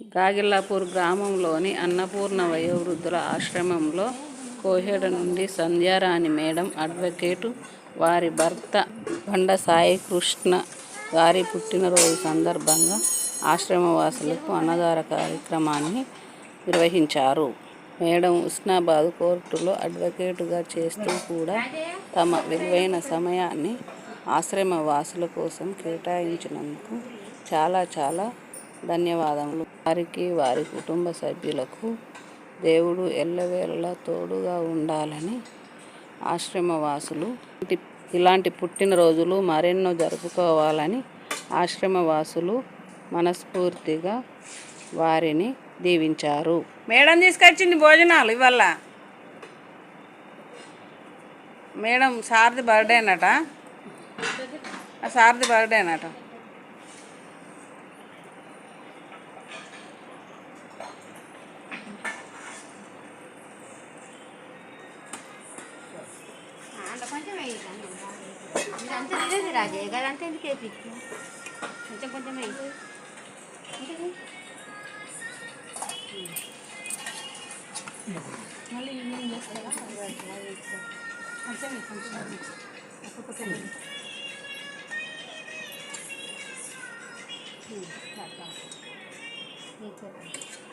గాగిల్లాపూర్ గ్రామంలోని అన్నపూర్ణ వయోవృద్ధుల ఆశ్రమంలో కోహెడ నుండి సంధ్యారాణి మేడం అడ్వకేటు వారి భర్త బండ సాయి కృష్ణ గారి పుట్టినరోజు సందర్భంగా ఆశ్రమవాసులకు అన్నదార కార్యక్రమాన్ని నిర్వహించారు. మేడం ఉస్నాబాద్ కోర్టులో అడ్వకేటుగా చేస్తూ కూడా తమ విలువైన సమయాన్ని ఆశ్రమ వాసుల కోసం కేటాయించినందుకు చాలా చాలా ధన్యవాదములు. వారికి వారి కుటుంబ సభ్యులకు దేవుడు ఎల్లవేళలా తోడుగా ఉండాలని ఆశ్రమవాసులు ఇలాంటి పుట్టినరోజులు మరెన్నో జరుపుకోవాలని ఆశ్రమవాసులు మనస్ఫూర్తిగా వారిని దీవించారు. మేడం తీసుకొచ్చింది భోజనాలు ఇవల్ల మేడం సార్ది బర్త్డే అన్నట. సారథి సార్ది బర్త్డే ఇదంతా తినేది రాజే గదంతా ఎందుకు వేపించు కొంచెం కొంచెం వేయి మళ్ళీ ఈవినింగ్ చేస్తారా కొంచెం కొంచెం ఒక్కొక్కటి చికెన్ వంకాయనా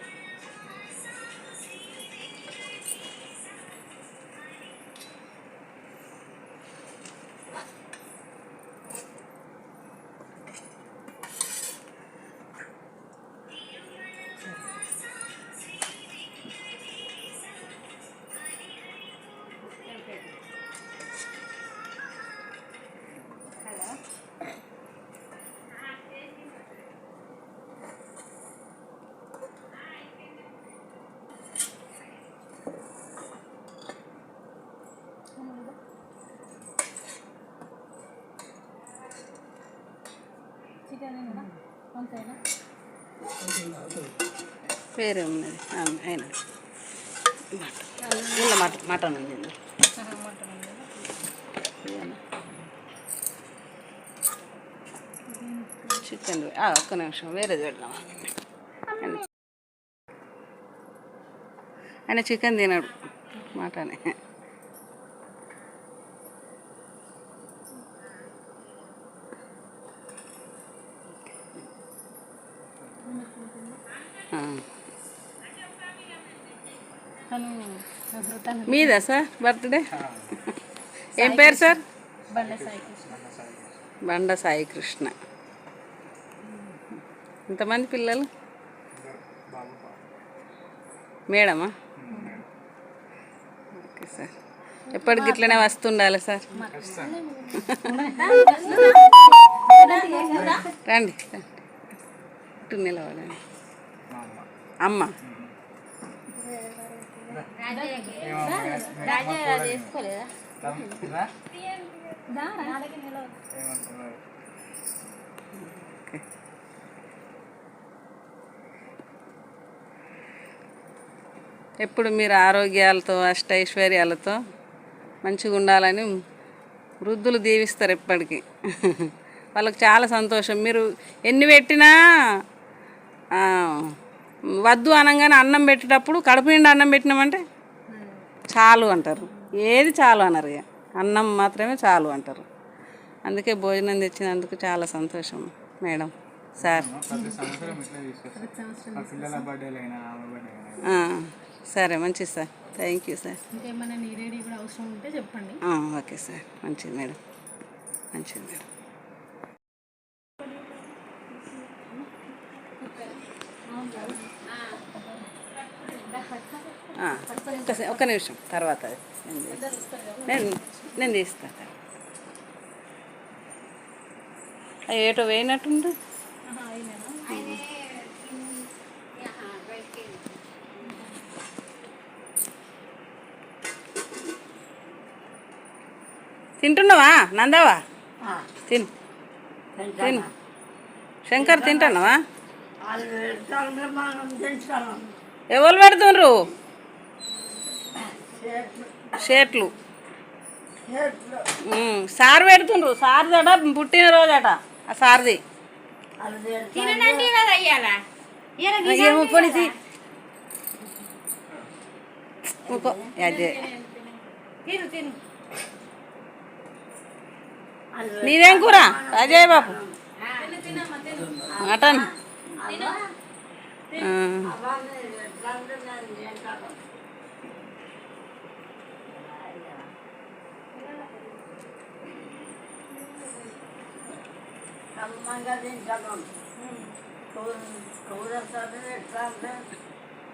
పేరు ఉన్నది ఇందులో మటన్ మటన్ ఉంది? చికెన్ ఒక్క నిమిషం. వేరేది పెడదాం. ఆయన- ఆయన చికెన్ తినడు. మటనే ఆ. మీదా సార్? బర్త్డే? ఏం పేరు సార్? బండ సాయి కృష్ణ. ఎంతమంది పిల్లలు? మేడమా? Okay sir. ఎప్పటికి ఇట్లనే వస్తుండాలి సార్? రండి ఇటు నిలవాలండి అమ్మ. ఎప్పుడు మీరు ఆరోగ్యాలతో అష్టైశ్వర్యాలతో మంచిగా ఉండాలని వృద్ధులు దీవిస్తారు ఎప్పటికీ. వాళ్ళకి చాలా సంతోషం. మీరు ఎన్ని పెట్టినా వద్దు అనగానే అన్నం పెట్టేటప్పుడు కడుపు నిండా అన్నం పెట్టినామంటే? చాలు అంటారు. ఏది చాలు అనరు ఇక. అన్నం మాత్రమే చాలు అంటారు. అందుకే భోజనం తెచ్చినందుకు చాలా సంతోషం మేడం సార్. సరే మంచిది సార్. Thank you sir. ఇంకేమైనా నీరేడి కూడా అవసరం ఉంటే చెప్పండి. ఆ, ఓకే సార్. మంచిది మేడం. మంచిది మేడం. ఒక్క- నిమిషం తర్వాత. నేను నేను తీస్తాను అవి ఏటో వేయనట్టుంది? తింటున్నావా? నందావా? తిను. తిను. శంకర్ తింటున్నావా ఎవరు పెడుతుండ్రు? షేట్లు ఉమ్, సార్ పెడుతుండ్రు. సార్దట పుట్టినరోజట ఆ సార్ది. అదే. నీదేం కూర? అజయ్ బాబు. మటన్. ఆ. కమ్మంగా తింటాను కూర కూరతో తింటాను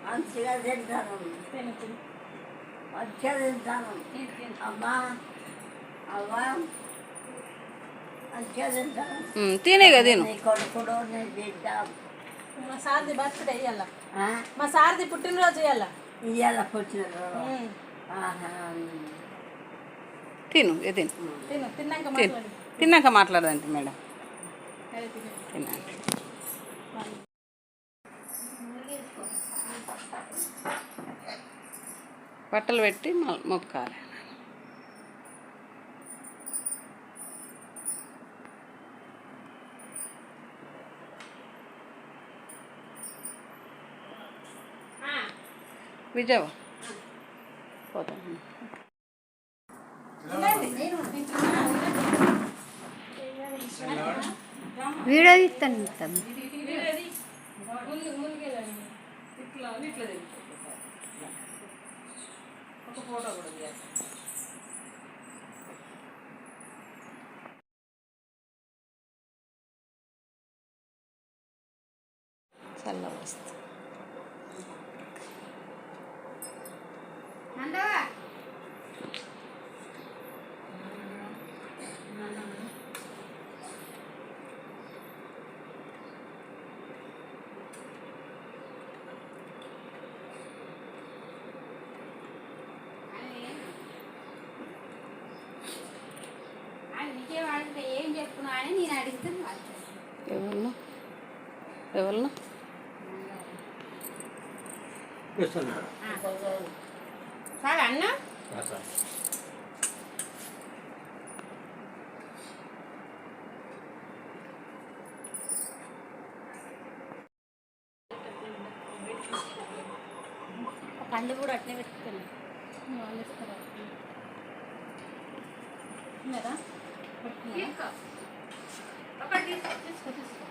మంచిగా తింటాను మంచిగా తింటాను అమ్మా అవ్వా మంచిగా తింటాను ఉమ్, తినే కదా తిను నీ కొడుకుడు నీ బిడ్డ మా సార్ది బర్త్డే ఇయ్యాల. ఆ? మా సార్ది పుట్టినరోజు ఇయ్యాల. ఇయ్యాల పుట్టిన ఆహా. తిను ఏ తిను? తిను తిన్నాక తిను. మాట్లాడు. తిన్నాక మాట్లాడదండి మేడం. తినండి. బట్టలు పెట్టి మొక్కాలి. విజయ్ పోతాం వీడియో ఇస్తాను ఇస్తాను ఒక ఫోటో కూడా చెప్పుకున్నా అని నేను అడిగితే ఎవరిను ఎవరిను సార్ అన్న? పండు కూడా అట్నే పెట్టుకున్నాను వాళ్ళు ఇస్తారా. ఉన్నారా? ఒకటి తీసుకో తీసుకో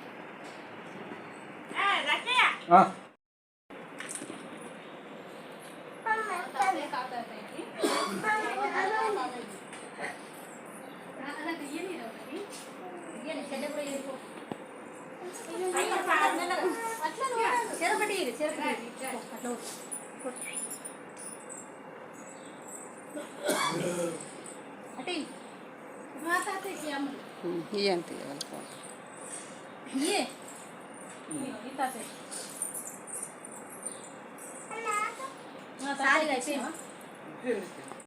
చెరపటి చెరపటి అట్లా అటే మా తాతయ్యకి అమ్మ ఇయ్యంతి వాళ్ళకి ఇయ్యే ఈ తాతయ్య సారీ